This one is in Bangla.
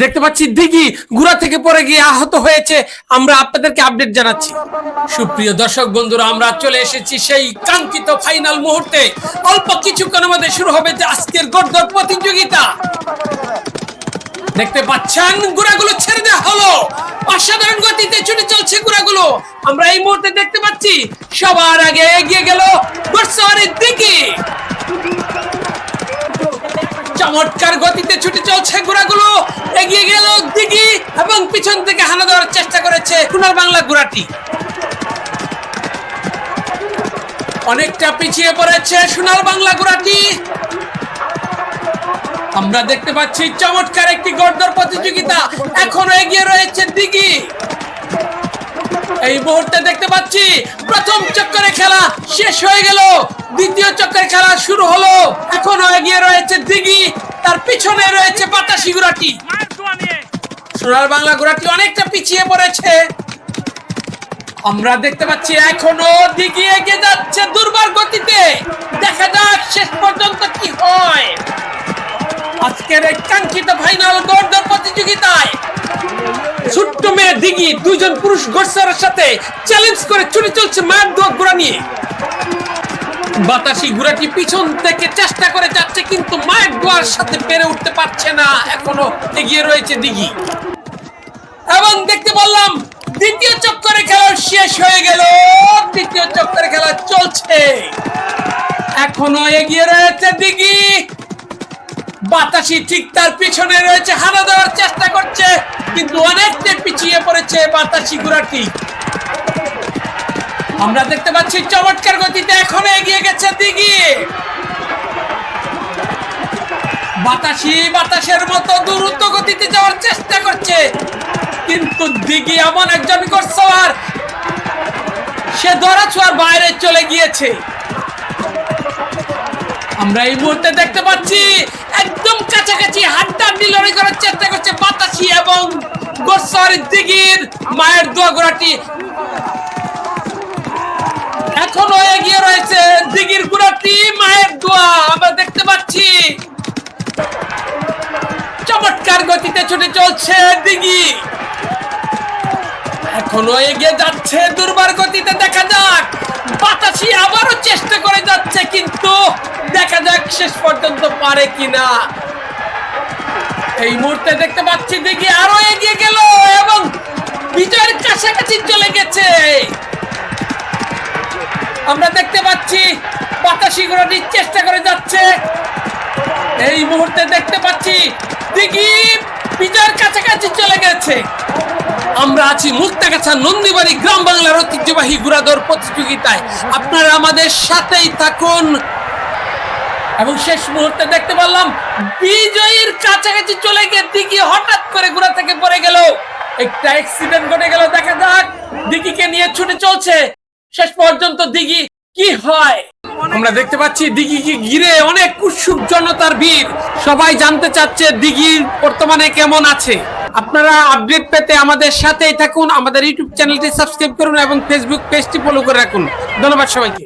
দেখতে পাচ্ছি দিঘি গুড়া থেকে পড়ে গিয়ে আহত হয়েছে। আমরা আপনাদেরকে আপডেট জানাচ্ছি। সুপ্রিয় দর্শক বন্ধুরা, আমরা চলে এসেছি সেই কাঙ্ক্ষিত ফাইনাল মুহূর্তে। অল্প কিছুক্ষণের মধ্যে শুরু হবে যে আজকের গড়দর প্রতিযোগিতা। দেখতে পাচ্ছেন, গুড়াগুলো ছেড়ে দেওয়া হলো। অসাধারণ গতিতে ছুটে চলছে গুড়াগুলো। আমরা এই মুহূর্তে দেখতে পাচ্ছি, সবার আগে এগিয়ে গেল দিকে চমৎকার গতিতে ছুটে চলছে ঘোড়াগুলো। এগিয়ে গেল দিঘি এবং পিছন থেকে হানা দেওয়ার চেষ্টা করেছে সোনার বাংলা ঘোড়াটি। অনেকটা পিছিয়ে পড়েছে সোনার বাংলা ঘোড়াটি। আমরা দেখতে পাচ্ছি চমৎকার একটি গর্দর প্রতিযোগিতা। এখনও এগিয়ে রয়েছে দিঘি। এই মুহূর্তে দেখতে পাচ্ছি প্রথম চক্করে খেলা শেষ হয়ে গেল। দ্বিতীয় চক্করে খেলা শুরু হলো। এখনও এগিয়ে রয়েছে দিঘি, তার পিছনে রয়েছে বাতাসি ঘোড়াটি। সোনার বাংলা ঘোড়াটি অনেকটা পিছিয়ে পড়েছে। আমরা দেখতে পাচ্ছি এখনও দিঘি এগিয়ে যাচ্ছে দুর্বার গতিতে। দেখা যাক শেষ পর্যন্ত কি হয়। আজকের এই কাঙ্ক্ষিত ফাইনাল গর্দর প্রতিযোগিতায় ছোট্ট মেয়ে দিঘি দুজন পুরুষ গোসারের সাথে চ্যালেঞ্জ করে ছুটে চলছে মায়ের দোয়া ঘোড়া নিয়ে। বাতাসি ঘোড়াটি পিছন থেকে চেষ্টা করে যাচ্ছে, কিন্তু মায়ের দোয়ার সাথে পেরে উঠতে পারছে না। এখনও এগিয়ে রয়েছে দিঘি। এবং দেখতে বললাম দ্বিতীয় চক্করে খেলা শেষ হয়ে গেল। দ্বিতীয় চক্করে খেলা চলছে। এখনও এগিয়ে রয়েছে দিঘি। বাতাসি ঠিক তার পিছনে রয়েছে, হানা দেওয়ার চেষ্টা করছে, কিন্তু অনেকটা পিছিয়ে পড়েছে বাতাসি ঘোড়াটি। আমরা দেখতে পাচ্ছি চমৎকার গতিতে এখনও এগিয়ে গেছে দিঘি। বাতাসি বাতাসের মতো দ্রুত গতিতে যাওয়ার চেষ্টা করছে। কিন্তু দিঘি এমন একজন আর সে ধরা ছোঁয়ার বাইরে চলে গিয়েছে। আমরা এই মুহূর্তে দেখতে পাচ্ছি একদম কাছাকাছি হাড্ডাড্ডি লড়াই করার চেষ্টা করছে বাতাসি এবং গোসারি দিঘির মায়ের দোয়া গোড়াটি এখনও এগিয়ে রয়েছে দিঘির গোড়াটি মায়ের দোয়া, আমরা দেখতে পাচ্ছি। চমৎকার গতিতে ছুটে চলছে দিঘি। এখনও এগিয়ে যাচ্ছে, দুর্বার গতিতে দেখা যাক। বাতাসি আবারও চেষ্টা করে যাচ্ছে, কিন্তু দেখা যাক শেষ পর্যন্ত পারে কিনা। এই মুহূর্তে দেখতে পাচ্ছি দেখি আরও এগিয়ে গেল এবং বিজয়ের কাছাকাছি চলে গেছে। আমরা দেখতে পাচ্ছি, বাতাসি ঘোড়াটির চেষ্টা করে যাচ্ছে। এই মুহূর্তে দেখতে পাচ্ছি দিঘি বিজয়ের কাছাকাছি চলে গেছে। আমরা আছি মুক্তাগাছা নন্দীবাড়ি গ্রাম বাংলার ঐতিহ্যবাহী গুড়াদর প্রতিযোগিতায়। আপনারা আমাদের সাথেই থাকুন। এবং শেষ মুহূর্তে দেখতে পারলাম, বিজয়ীর কাছাকাছি চলে গিয়ে দিঘি হঠাৎ করে গুড়া থেকে পড়ে গেল। একটা অ্যাক্সিডেন্ট ঘটে গেল, দেখা যাক দিঘিকে নিয়ে ছুটে চলছে। শেষ পর্যন্ত দিঘি কি হয়? আমরা দেখতে পাচ্ছি দিঘিকে ঘিরে অনেক উৎসুক জনতার ভিড়। সবাই জানতে চাচ্ছে দিঘি বর্তমানে কেমন আছে। আপনারা আপডেট পেতে আমাদের সাথেই থাকুন, আমাদের ইউটিউব চ্যানেলটি সাবস্ক্রাইব করুন এবং ফেসবুক পেজটি ফলো করে রাখুন। ধন্যবাদ সবাইকে।